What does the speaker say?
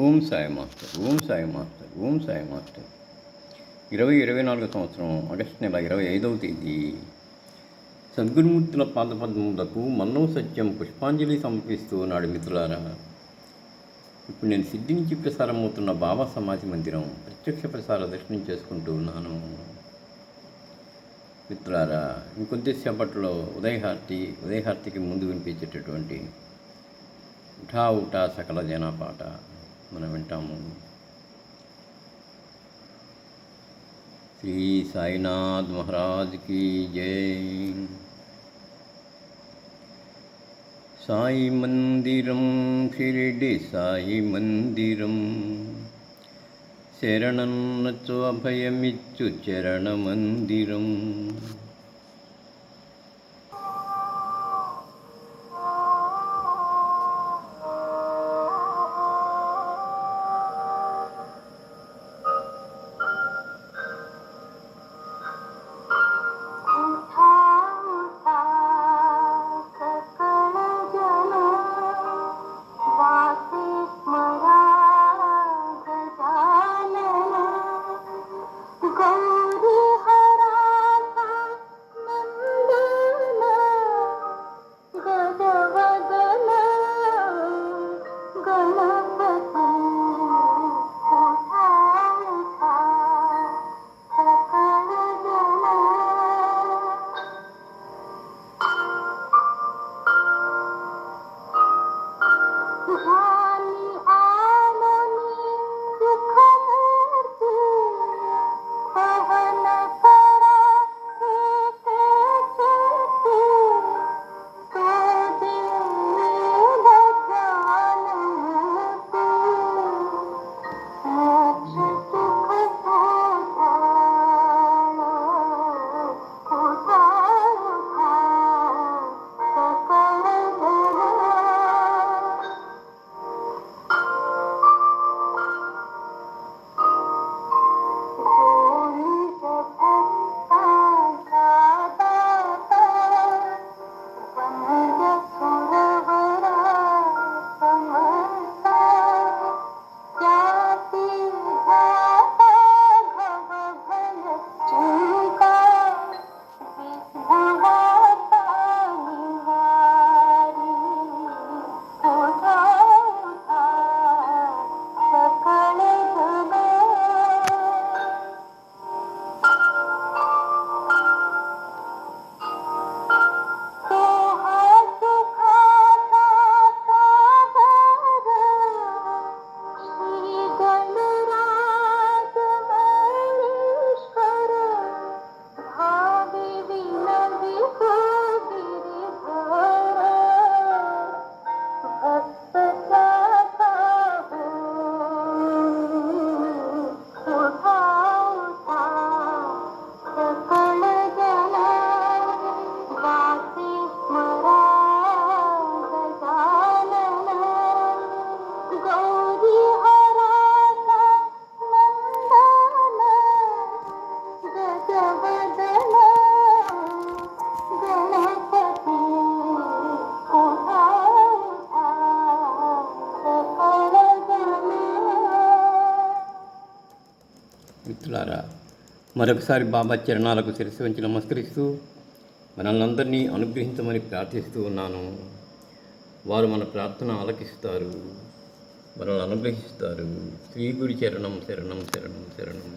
Om Sai master Om Sai master Om Sai master. ఇరవై ఇరవై నాలుగు సంవత్సరం ఆగస్టు నెల ఇరవై ఐదవ తేదీ. సద్గురుమూర్తుల పాదపద్మములకు మన్నవ సత్యం పుష్పాంజలి సమర్పిస్తూ నాడు మిత్రులారా ఇప్పుడు నేను సిద్ధి నుంచి ప్రసారం అవుతున్న బాబా సమాధి మందిరం ప్రత్యక్ష ప్రసార దర్శనం చేసుకుంటూ ఉన్నాను. మిత్రులారా ఇంకొద్దిసేపట్లో ఉదయహార్తి ఉదయహార్తికి ముందు వినిపించేటటువంటి ఉఠా ఉఠా సకల జనా పాట మనం వింటాము శ్రీ సాయినాథ్ మహారాజ్ की జై సాయి మందిరం షిరిడి సాయి మందిరం శరణన్నచు అభయమిచ్చు మిత్రులారా మరొకసారి బాబా చరణాలకు శిరస్సు వంచి నమస్కరిస్తూ మనల్ని అందరినీ అనుగ్రహించమని ప్రార్థిస్తూ ఉన్నాను. వారు మన ప్రార్థన ఆలకిస్తారు మనల్ని అనుగ్రహిస్తారు. శ్రీ గురి చరణం శరణం శరణం శరణం.